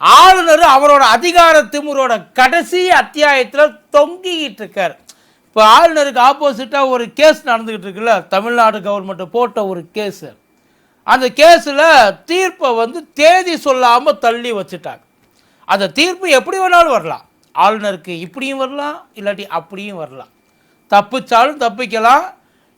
ஆளுநர் அவரோட அதிகார திமிரோட கடைசி அத்தியாயத்தில் தொங்கிக்கிட்டு இருக்கார். இப்போ ஆளுநருக்கு ஆப்போசிட்டாக ஒரு கேஸ் நடந்துக்கிட்டு இருக்குல்ல தமிழ்நாடு கவர்மெண்ட்டு போட்ட ஒரு கேஸு. அந்த கேஸில் தீர்ப்பை வந்து தேதி சொல்லாமல் தள்ளி வச்சுட்டாங்க. அந்த தீர்ப்பு எப்படி வேணாலும் வரலாம். ஆளுநருக்கு இப்படியும் வரலாம் இல்லாட்டி அப்படியும் வரலாம். தப்பிச்சாலும் தப்பிக்கலாம்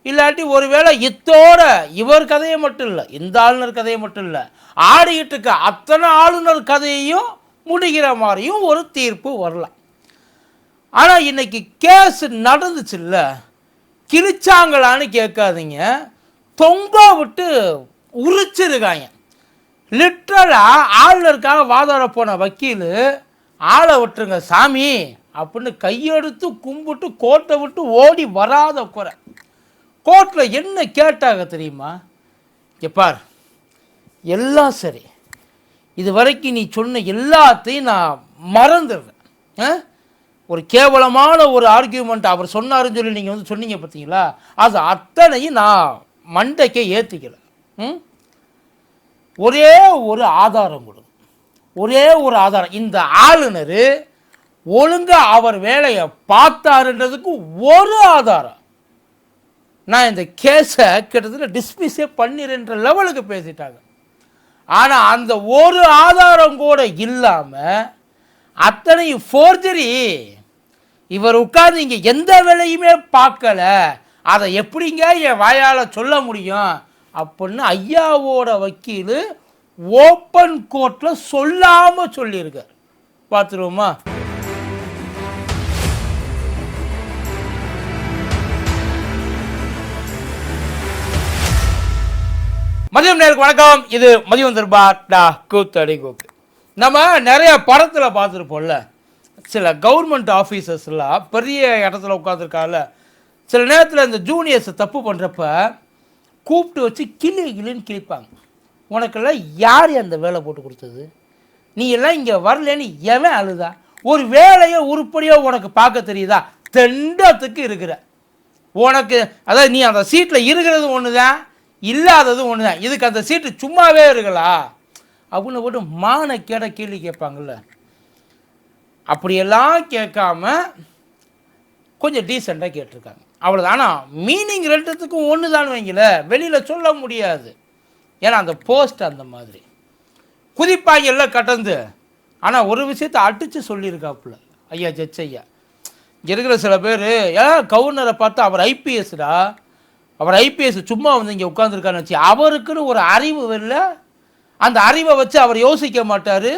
இல்லாட்டி ஒருவேளை இத்தோட இவர் கதையை மட்டும் இல்லை இந்த ஆளுநர் கதையை மட்டும் இல்லை ஆடிக்கிட்டு இருக்க அத்தனை ஆளுநர் கதையையும் முடிகிற மாதிரியும் ஒரு தீர்ப்பு வரலாம் ஆனால் இன்னைக்கு கேஸ் நடந்துச்சுல்ல கிழிச்சாங்களான்னு கேட்காதீங்க. தொங்க விட்டு உரிச்சிருக்காங்க. லிட்ரலாக ஆளுநருக்காக வாதாட போன வக்கீல் ஆளை விட்டுருங்க சாமி அப்படின்னு கையெடுத்து கும்பிட்டு கோட்டை விட்டு ஓடி வராத குறை. கோர்ட்டில் என்ன கேட்டாங்க தெரியுமா? எப்பார் எல்லாம் சரி. இது வரைக்கும் நீ சொன்ன எல்லாத்தையும் நான் மறந்துடுறேன். ஆ? ஒரு கேவலமான ஒரு ஆர்கியூமெண்ட் அவர் சொன்னாருன்னு சொல்லி நீங்கள் வந்து சொன்னீங்க பார்த்தீங்களா? அது அத்தனையும் நான் மண்டைக்கே ஏற்றிக்கல ம்? ஒரே ஒரு ஆதாரம் கொடு. ஒரே ஒரு ஆதாரம். இந்த ஆளுநர் ஒழுங்காக அவர் வேலையை பார்த்தாருன்றதுக்கு ஒரு ஆதாரம். நான் இந்த கேஸை கிட்டத்தட்ட டிஸ்மிஸே பண்ணிடுன்ற லெவலுக்கு பேசிட்டாங்க. ஆனால் அந்த ஒரு ஆதாரம் கூட இல்லாமல் அத்தனையும் ஃபோர்ஜரி இவர் உட்கார்ந்து இங்கே எந்த வேலையுமே பார்க்கல. அதை எப்படிங்க என் வாயால் சொல்ல முடியும்? அப்படின்னு ஐயாவோட வக்கீல் ஓப்பன் கோர்ட்டில் சொல்லாமல் சொல்லியிருக்கார். பார்த்துருவோமா? மதியம் நேருக்கு வணக்கம். இது மதியம் தர்பார் டா கூத்தடி கோக்கு நம்ம நிறைய படத்தில் பார்த்துருப்போம்ல. சில கவர்மெண்ட் ஆஃபீஸர்ஸ்லாம் பெரிய இடத்துல உட்காந்துருக்கால சில நேரத்தில் இந்த ஜூனியர்ஸை தப்பு பண்ணுறப்ப கூப்பிட்டு வச்சு கிளி கிளின்னு கிழிப்பாங்க. உனக்கெல்லாம் யார் அந்த வேலை போட்டு கொடுத்தது? நீ எல்லாம் இங்கே வரலன்னு எவன் அழுதா? ஒரு வேலையை உருப்படியாக உனக்கு பார்க்க தெரியுதா? தெண்டத்துக்கு இருக்கிற. உனக்கு அதாவது நீ அந்த சீட்டில் இருக்கிறது ஒன்று தான் இல்லாதது ஒன்று தான் இதுக்கு அந்த சீட்டு சும்மாவே இருக்கலா? அப்படின்னு போட்டு மான கேட கேள்வி கேட்பாங்கல்ல. அப்படியெல்லாம் கேட்காம கொஞ்சம் டீசெண்டாக கேட்டிருக்காங்க. அவ்வளோதான் ஆனால் மீனிங் ரெண்டுத்துக்கும் ஒன்று தான் வைங்கள வெளியில் சொல்ல முடியாது. ஏன்னா அந்த போஸ்ட் அந்த மாதிரி. குதிப்பாங்கல்ல கடந்து ஆனால் ஒரு விஷயத்தை அடித்து சொல்லியிருக்காப்புல. ஐயா ஜட்ஜ் ஐயா. இங்கே இருக்கிற சில பேர் ஏன் கவுர்னரை பார்த்து அவர் ஐபிஎஸ்டா அவர் ஐபிஎஸ் சும்மா வந்து இங்கே உட்காந்துருக்கான்னு வச்சு அவருக்குன்னு ஒரு அறிவு இல்லை. அந்த அறிவை வச்சு அவர் யோசிக்க மாட்டார்.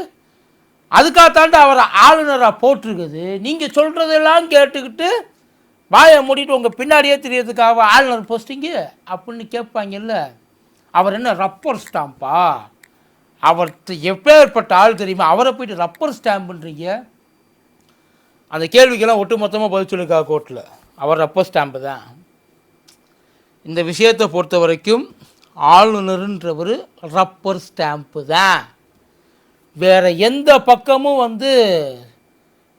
அதுக்காகத்தாண்டு அவர் ஆளுநராக போட்டிருக்குது. நீங்கள் சொல்கிறதெல்லாம் கேட்டுக்கிட்டு வாயை மூடிட்டு உங்கள் பின்னாடியே தெரியறதுக்காக ஆளுநர் போஸ்டிங்கு அப்படின்னு கேட்பாங்கல்ல. அவர் என்ன ரப்பர் ஸ்டாம்பா அவர் எப்பேற்பட்ட ஆள் தெரியுமா? அவரை போயிட்டு ரப்பர் ஸ்டாம்ப் பண்ணுறீங்க அந்த கேள்விக்கெல்லாம் ஒட்டுமொத்தமாக பதில் சொல்லியிருக்கா கோர்ட்டில் அவர் ரப்பர் ஸ்டாம்பு தான் இந்த விஷயத்தை பொறுத்த வரைக்கும் ஆளுநருன்றவர் ரப்பர் ஸ்டாம்ப்பு தான். வேற எந்த பக்கமும் வந்து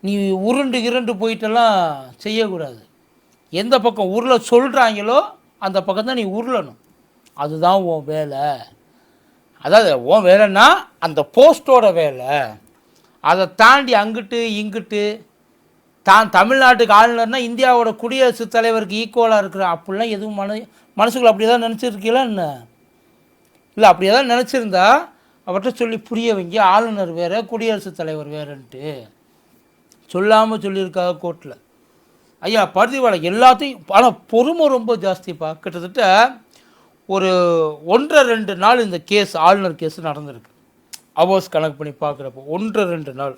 நீ உருண்டு இருண்டு போயிட்டெல்லாம் செய்யக்கூடாது. எந்த பக்கம் உருள சொல்கிறாங்களோ அந்த பக்கம் தான் நீ உருளணும். அதுதான் உன் வேலை. அதாவது உன் வேலைன்னா அந்த போஸ்ட்டோட வேலை. அதை தாண்டி அங்கிட்டு இங்கிட்டு தான் தமிழ்நாட்டுக்கு ஆளுநர்னா இந்தியாவோட குடியரசுத் தலைவருக்கு ஈக்குவலாக இருக்கிற அப்படிலாம் எதுவும் மன மனசுக்குள்ள அப்படி தான் நினச்சிருக்கீங்களா என்ன? இல்லை அப்படி தான் நினச்சிருந்தா அவர்கிட்ட சொல்லி புரிய வைங்க ஆளுநர் வேறு குடியரசுத் தலைவர் வேறுன்ட்டு. சொல்லாமல் சொல்லியிருக்காங்க கோர்ட்டில் ஐயா பருத்திவாளை எல்லாத்தையும் ஆனால் பொறுமை ரொம்ப ஜாஸ்திப்பா. கிட்டத்தட்ட ஒரு ஒன்றரை ரெண்டு நாள் இந்த கேஸ் ஆளுநர் கேஸ் நடந்திருக்கு. அவர்ஸ் கணக்கு பண்ணி பார்க்குறப்போ ஒன்றரை ரெண்டு நாள்.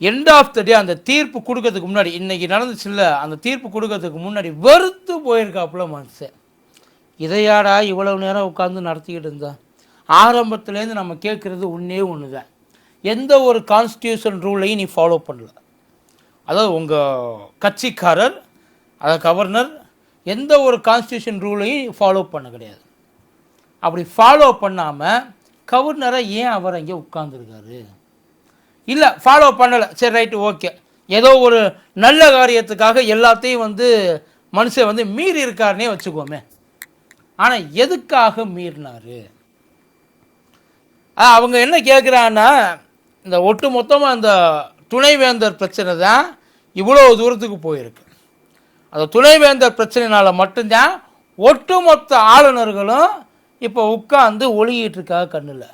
எண்ட் ஆஃப் த டே அந்த தீர்ப்பு கொடுக்கறதுக்கு முன்னாடி இன்றைக்கி நடந்துச்சுல்ல அந்த தீர்ப்பு கொடுக்கறதுக்கு முன்னாடி வெறுத்து போயிருக்காப்புல மனுஷன். இதையாடா இவ்வளவு நேரம் உட்காந்து நடத்திக்கிட்டு இருந்தேன் ஆரம்பத்துலேருந்து நம்ம கேட்குறது ஒன்றே ஒன்று தான் எந்த ஒரு கான்ஸ்டியூஷன் ரூலையும் நீ ஃபாலோ பண்ணல. அதாவது உங்கள் கட்சிக்காரர் அதாவது கவர்னர் எந்த ஒரு கான்ஸ்டியூஷன் ரூலையும் ஃபாலோ பண்ண கிடையாது. அப்படி ஃபாலோ பண்ணாமல் கவர்னரை ஏன் அவர் அங்கே உட்காந்துருக்காரு இல்லை ஃபாலோ பண்ணலை. சரி ரைட்டு ஓகே ஏதோ ஒரு நல்ல காரியத்துக்காக எல்லாத்தையும் வந்து மனுஷன் வந்து மீறி இருக்காருனே வச்சுக்கோமே. ஆனால் எதுக்காக மீறினாரு? ஆ, அவங்க என்ன கேட்குறாங்கன்னா இந்த ஒட்டு மொத்தமாக அந்த துணைவேந்தர் பிரச்சனை தான் இவ்வளோ தூரத்துக்கு போயிருக்கு. அந்த துணைவேந்தர் பிரச்சனைனால் மட்டும்தான் ஒட்டுமொத்த ஆளுநர்களும் இப்போ உட்காந்து ஒழுகிட்டு இருக்காங்க கண்ணில்.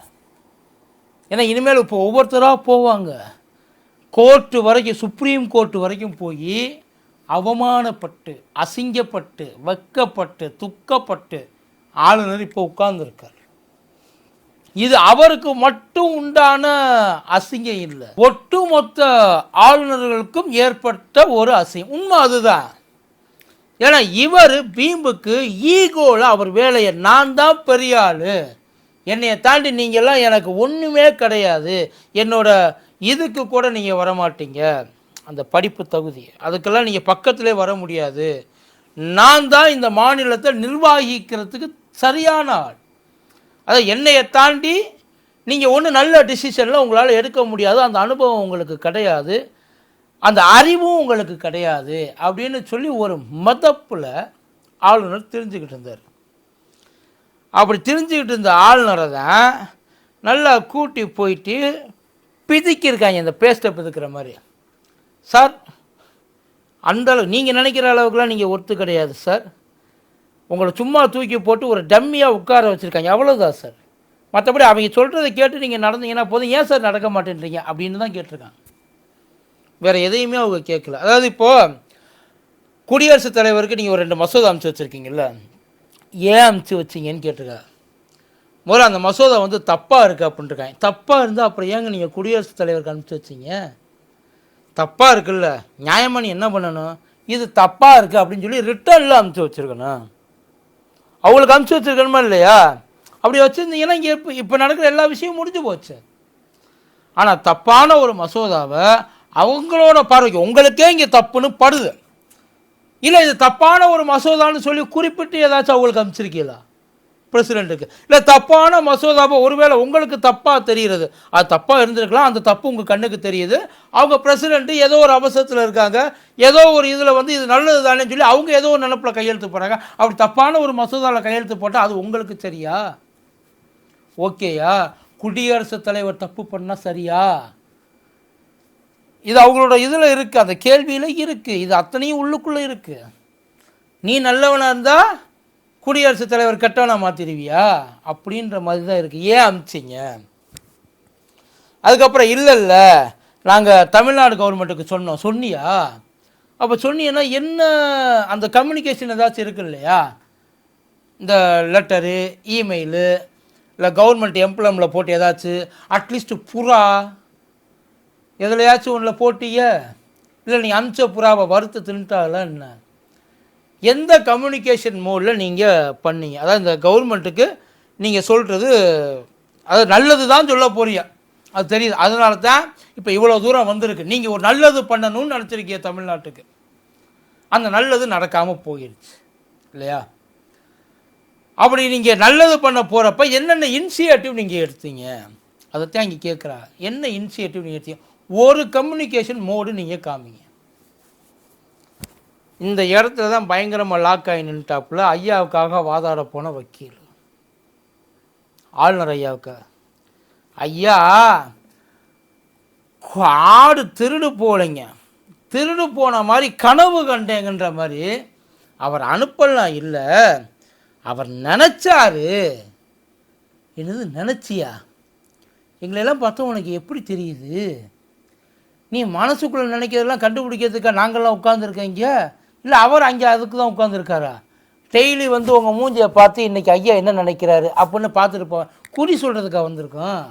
ஏன்னா இனிமேல் இப்போ ஒவ்வொருத்தராக போவாங்க. கோர்ட்டு வரைக்கும் சுப்ரீம் கோர்ட்டு வரைக்கும் போய் அவமானப்பட்டு அசிங்கப்பட்டு வெக்கப்பட்டு துக்கப்பட்டு ஆளுநர் இப்போ உட்கார்ந்துருக்கார். இது அவருக்கு மட்டும் உண்டான அசிங்கம் இல்லை. ஒட்டுமொத்த ஆளுநர்களுக்கும் ஏற்பட்ட ஒரு அசிங்கம். உண்மை அதுதான். ஏன்னா இவர் பீம்புக்கு ஈகோவில் அவர் வேலையை நான் தான் பெரிய ஆள். என்னையை தாண்டி நீங்கள்லாம் எனக்கு ஒன்றுமே கிடையாது. என்னோட இதுக்கு கூட நீங்கள் வரமாட்டீங்க. அந்த படிப்பு தகுதி. அதுக்கெல்லாம் நீங்கள் பக்கத்திலே வர முடியாது. நான் தான் இந்த மாநிலத்தை நிர்வாகிக்கிறதுக்கு சரியான ஆள். அதை என்னையை தாண்டி நீங்கள் ஒன்றும் நல்ல டிசிஷனில் உங்களால் எடுக்க முடியாது. அந்த அனுபவம் உங்களுக்கு கிடையாது. அந்த அறிவும் உங்களுக்கு கிடையாது. அப்படின்னு சொல்லி ஒரு மதப்பில் ஆளுநர் தெரிஞ்சுக்கிட்டு இருந்தார். அப்படி தெரிஞ்சுக்கிட்டு இருந்த ஆளுநரை தான் நல்லா கூட்டி போயிட்டு பிதுக்கியிருக்காங்க இந்த பேஸ்ட்டை பிதுக்கிற மாதிரி. சார் அந்த அளவு நீங்கள் நினைக்கிற அளவுக்குலாம் நீங்கள் ஒத்து கிடையாது சார். உங்களை சும்மா தூக்கி போட்டு ஒரு டம்மியாக உட்கார வச்சுருக்காங்க. அவ்வளோதான் சார்? மற்றபடி அவங்க சொல்கிறத கேட்டு நீங்கள் நடந்தீங்கன்னா போதும். ஏன் சார் நடக்க மாட்டேன்றீங்க? அப்படின்னு தான் கேட்டிருக்காங்க. வேறு எதையுமே அவங்க கேட்கல. அதாவது இப்போது குடியரசுத் தலைவருக்கு நீங்கள் ஒரு ரெண்டு மசோதா அமைச்சு வச்சுருக்கீங்கல்ல? ஏன் அமுச்சு வச்சீங்கன்னு கேட்டிருக்காங்க முதல்ல அந்த மசோதா வந்து தப்பாக இருக்குது அப்படின்ட்டுருக்காங்க தப்பாக இருந்தால் அப்புறம் ஏங்க நீங்கள் குடியரசுத் தலைவருக்கு அனுப்பிச்சு வச்சீங்க? தப்பாக இருக்குல்ல. நியாயமாக நீ என்ன பண்ணணும்? இது தப்பாக இருக்குது அப்படின்னு சொல்லி ரிட்டர்னில் அமுச்சு வச்சுருக்கணும். அவங்களுக்கு அனுப்பிச்சி வச்சுருக்கணுமா இல்லையா? அப்படி வச்சுருந்தீங்கன்னா இங்கே இப்போ இப்போ நடக்கிற எல்லா விஷயமும் முடிஞ்சு போச்சு. ஆனால் தப்பான ஒரு மசோதாவை அவங்களோட பார்வைக்கு உங்களுக்கே இங்கே தப்புன்னு படுது. இல்லை இது தப்பான ஒரு மசோதான்னு சொல்லி குறிப்பிட்டு ஏதாச்சும் அவங்களுக்கு அனுப்பிச்சிருக்கீங்களா? பிரசிடெண்ட்டுக்கு இல்லை தப்பான மசோதாவை ஒருவேளை உங்களுக்கு தப்பாக தெரிகிறது. அது தப்பாக இருந்திருக்கலாம் அந்த தப்பு உங்கள் கண்ணுக்கு தெரியுது. அவங்க பிரசிடெண்ட்டு ஏதோ ஒரு அவசரத்தில் இருக்காங்க. ஏதோ ஒரு இதில் வந்து இது நல்லது தானே சொல்லி அவங்க ஏதோ ஒரு நினப்பில் கையெழுத்து போகிறாங்க அப்படி தப்பான ஒரு மசோதாவில் கையெழுத்து போட்டால் அது உங்களுக்கு சரியா? ஓகேயா? குடியரசுத் தலைவர் தப்பு பண்ணால் சரியா? இது அவங்களோட இதில் இருக்குது அந்த கேள்வியில் இருக்குது இது அத்தனையும் உள்ளுக்குள்ளே இருக்குது நீ நல்லவனாக இருந்தால் குடியரசுத் தலைவர் கெட்டவனா மாற்றிடுவியா அப்படின்ற மாதிரி தான் இருக்குது ஏன் அமிச்சிங்க? அதுக்கப்புறம் இல்லை இல்லை நாங்கள் தமிழ்நாடு கவர்மெண்ட்டுக்கு சொன்னோம். சொன்னியா? அப்போ சொன்னீங்கன்னா என்ன அந்த கம்யூனிகேஷன் ஏதாச்சும் இருக்கு இல்லையா? இந்த லெட்டரு இமெயிலு இல்லை கவர்மெண்ட் எம்ப்ளமில் போட்டு ஏதாச்சும் அட்லீஸ்ட் புறா எதுலையாச்சும் ஒன்றில் போட்டிய இல்லை நீ அமிச்ச புறாவை வறுத்து தின்ட்டால என்ன? எந்த கம்யூனிகேஷன் மோடில் நீங்கள் பண்ணீங்க? அதாவது இந்த கவர்மெண்ட்டுக்கு நீங்கள் சொல்கிறது அது நல்லது தான் சொல்ல போறியா அது தெரியுது. அதனால தான் இப்போ இவ்வளோ தூரம் வந்திருக்கு. நீங்கள் ஒரு நல்லது பண்ணணும்னு நினச்சிருக்கீங்க தமிழ்நாட்டுக்கு. அந்த நல்லது நடக்காமல் போயிடுச்சு இல்லையா? அப்படி நீங்கள் நல்லது பண்ண போகிறப்ப என்னென்ன இனிஷியேட்டிவ் நீங்கள் எடுத்தீங்க? அதைத்தான் இங்கே கேட்குறா என்ன இனிஷியேட்டிவ் நீங்கள் எடுத்தீங்க? ஒரு கம்யூனிகேஷன் மோடு நீங்கள் காமிங்க. இந்த இடத்துல தான் பயங்கரமாக லாக் ஆகி நின்ட்டாப்புல ஐயாவுக்காக வாதாட போன வக்கீல். ஆளுநர் ஐயாவுக்காக ஐயா ஆடு திருடு போலைங்க. திருடு போன மாதிரி கனவு கண்டேங்கன்ற மாதிரி அவர் அனுப்பலாம் இல்லை. அவர் நினச்சாரு. என்னது நினச்சியா? எங்களெல்லாம் பார்த்தா உனக்கு எப்படி தெரியுது? நீ மனசுக்குள்ளே நினைக்கிறதெல்லாம் கண்டுபிடிக்கிறதுக்கா நாங்கள்லாம் உட்காந்துருக்கீங்க இங்கே? இல்லை அவர் அங்கே அதுக்கு தான் உட்காந்துருக்காரா டெய்லி வந்து உங்கள் மூஞ்சியை பார்த்து இன்றைக்கி ஐயா என்ன நினைக்கிறாரு அப்படின்னு பார்த்துருப்போம் குறி சொல்கிறதுக்காக வந்திருக்கோம்?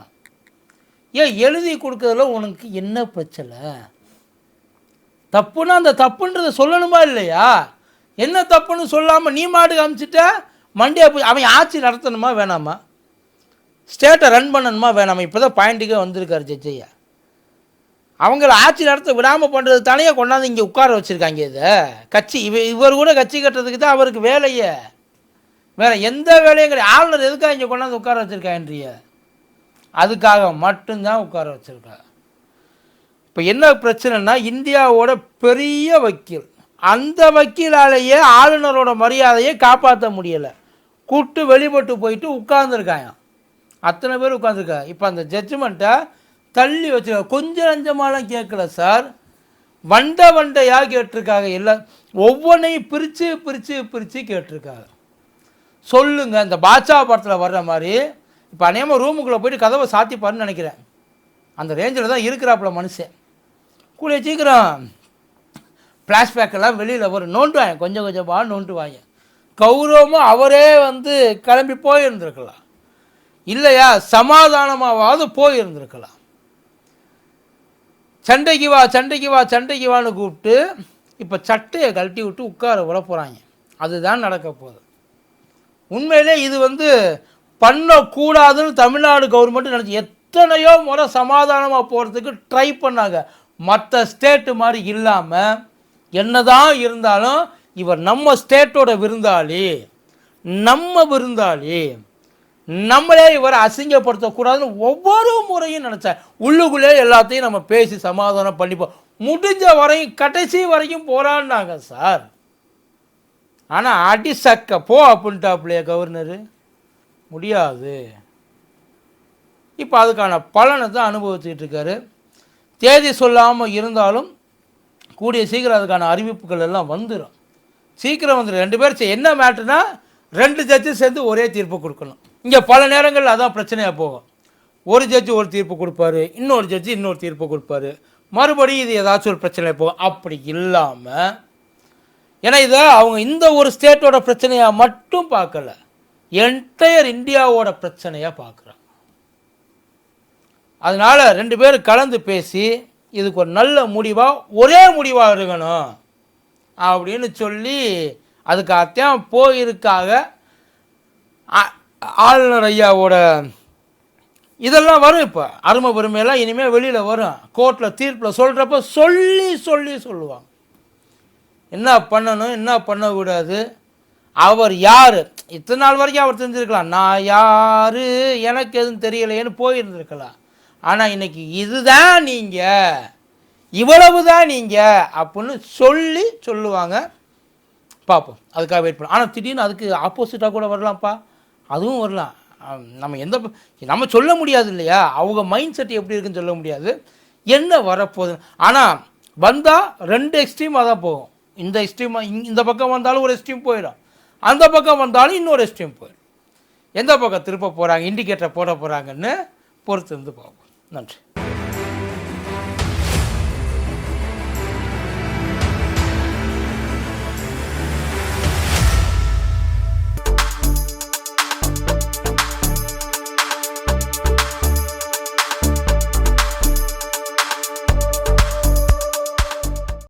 ஏன் எழுதி கொடுக்கறதுல உனக்கு என்ன பிரச்சனை? தப்புன்னா அந்த தப்புன்றதை சொல்லணுமா இல்லையா? என்ன தப்புன்னு சொல்லாமல் நீ மாட்டுக்கு காமிச்சிட்ட? மண்டியா போய் அவன் ஆட்சி நடத்தணுமா வேணாமா? ஸ்டேட்டை ரன் பண்ணணுமா வேணாமா? இப்போ தான் பாயிண்ட்டுக்கே வந்திருக்காரு ஜட்ஜையா அவங்கள ஆட்சி நடத்த விடாமல் பண்ணுறது தனியாக கொண்டாந்து இங்கே உட்கார வச்சுருக்காங்க இதை? கட்சி இவ இவர் கூட கட்சி கட்டுறதுக்கு தான் அவருக்கு வேலையே. வேறு எந்த வேலையும் கிடையாது. ஆளுநர் எதுக்காக இங்கே கொண்டாந்து உட்கார வச்சுருக்கான்றிய அதுக்காக மட்டும்தான் உட்கார வச்சுருக்கா இப்போ என்ன பிரச்சனைனா இந்தியாவோட பெரிய வக்கீல். அந்த வக்கீலாலேயே ஆளுநரோட மரியாதையை காப்பாற்ற முடியலை. கூட்டு வெளிப்பட்டு போயிட்டு உட்கார்ந்துருக்காங்க அத்தனை பேர் உட்காந்துருக்கா இப்போ அந்த ஜட்ஜ்மெண்ட்டை தள்ளி வச்சுருக்க கொஞ்சம் நஞ்சமாலாம் கேட்கல சார். வண்ட வண்டையாக கேட்டிருக்காங்க. எல்லா ஒவ்வொன்றையும் பிரித்து பிரித்து பிரித்து கேட்டிருக்காங்க. சொல்லுங்க இந்த பாட்சா படத்தில் வர்ற மாதிரி இப்போ அநேகமாக ரூமுக்குள்ளே போயிட்டு கதவை சாத்திப்பாருன்னு நினைக்கிறேன். அந்த ரேஞ்சில் தான் இருக்கிறாப்புல மனுஷன். கூடிய சீக்கிரம் ஃப்ளாஷ்பேக்கெல்லாம் வெளியில் வரும். நோண்டுவாங்க கொஞ்சம் கொஞ்சமாக நோண்டுவாங்க. கௌரவமாக அவரே வந்து கிளம்பி போயிருந்திருக்கலாம். இல்லையா சமாதானமாவது போயிருந்திருக்கலாம். சண்டைக்கு வா சண்டைக்கு வா சண்டைக்கு வான்னு கூப்பிட்டு இப்போ சட்டையை கழட்டி விட்டு உட்கார விட போகிறாங்க அதுதான் நடக்க போகுது. உண்மையிலே இது வந்து பண்ணக்கூடாதுன்னு தமிழ்நாடு கவர்மெண்ட் நினச்சி எத்தனையோ முறை சமாதானமாக போகிறதுக்கு ட்ரை பண்ணாங்க. மற்ற ஸ்டேட்டு மாதிரி இல்லாமல் என்னதான் இருந்தாலும் இவர் நம்ம ஸ்டேட்டோட விருந்தாளி நம்ம விருந்தாளி நம்மளே இவரை அசிங்கப்படுத்தக்கூடாதுன்னு ஒவ்வொரு முறையும் நினச்சேன் உள்ளுக்குள்ளே எல்லாத்தையும் நம்ம பேசி சமாதானம் பண்ணிப்போம். முடிஞ்ச வரையும் கடைசி வரைக்கும் போராடினாங்க சார். ஆனால் அடி சக்க போ அப்படின்ட்டாப்லையா கவர்னரு. முடியாது. இப்போ அதுக்கான பலனை தான் அனுபவிச்சுட்டு இருக்காரு. தேதி சொல்லாமல் இருந்தாலும் கூடிய சீக்கிரம் அதுக்கான அறிவிப்புகள் எல்லாம் வந்துடும் சீக்கிரம் வந்துடும் ரெண்டு பேரும் என்ன மேட்டர்னா ரெண்டு ஜட்ஜும் சேர்ந்து ஒரே தீர்ப்பு கொடுக்கணும். இங்கே பல நேரங்களில் அதான் பிரச்சனையாக போகும். ஒரு ஜட்ஜு ஒரு தீர்ப்பு கொடுப்பாரு இன்னொரு ஜட்ஜு இன்னொரு தீர்ப்பு கொடுப்பாரு. மறுபடியும் இது ஏதாச்சும் ஒரு பிரச்சனை போகும். அப்படி இல்லாமல் ஏன்னா இதை அவங்க இந்த ஒரு ஸ்டேட்டோட பிரச்சனையாக மட்டும் பார்க்கல என்டையர் இந்தியாவோட பிரச்சனையாக பார்க்குறாங்க. அதனால் ரெண்டு பேரும் கலந்து பேசி இதுக்கு ஒரு நல்ல முடிவாக ஒரே முடிவாக இருக்கணும் அப்படின்னு சொல்லி அதுக்காகத்தான் போயிருக்காக ஆளுநர் ஐயாவோட இதெல்லாம் வரும் இப்போ. அருமை பெருமையெல்லாம் இனிமேல் வெளியில் வரும். கோர்ட்டில் தீர்ப்பில் சொல்கிறப்ப சொல்லி சொல்லி சொல்லுவாங்க. என்ன பண்ணணும் என்ன பண்ணக்கூடாது அவர் யார்? இத்தனை நாள் வரைக்கும் அவர் தெரிஞ்சிருக்கலாம். நான் யார்? எனக்கு எதுவும் தெரியலையேன்னு போயிருந்திருக்கலாம். ஆனால் இன்னைக்கு இதுதான் நீங்கள் இவ்வளவு தான் நீங்கள் அப்படின்னு சொல்லி சொல்லுவாங்க. பார்ப்போம். அதுக்காக வெயிட் பண்ணுவோம் ஆனால் திடீர்னு அதுக்கு ஆப்போசிட்டாக கூட வரலாம்ப்பா. அதுவும் வரலாம் நம்ம எந்த நம்ம சொல்ல முடியாது இல்லையா? அவங்க மைண்ட் செட் எப்படி இருக்குன்னு சொல்ல முடியாது. என்ன வரப்போகுது? ஆனால் வந்தால் ரெண்டு எக்ஸ்ட்ரீமாக தான் போகும். இந்த எக்ஸ்ட்ரீம் இந்த பக்கம் வந்தாலும் ஒரு எக்ஸ்ட்ரீம் போயிடும். அந்த பக்கம் வந்தாலும் இன்னொரு எக்ஸ்ட்ரீம் போயிடும். எந்த பக்கம் திருப்ப போகிறாங்க இண்டிகேட்டர் போட போகிறாங்கன்னு பொறுத்து இருந்து பார்ப்போம். நன்றி.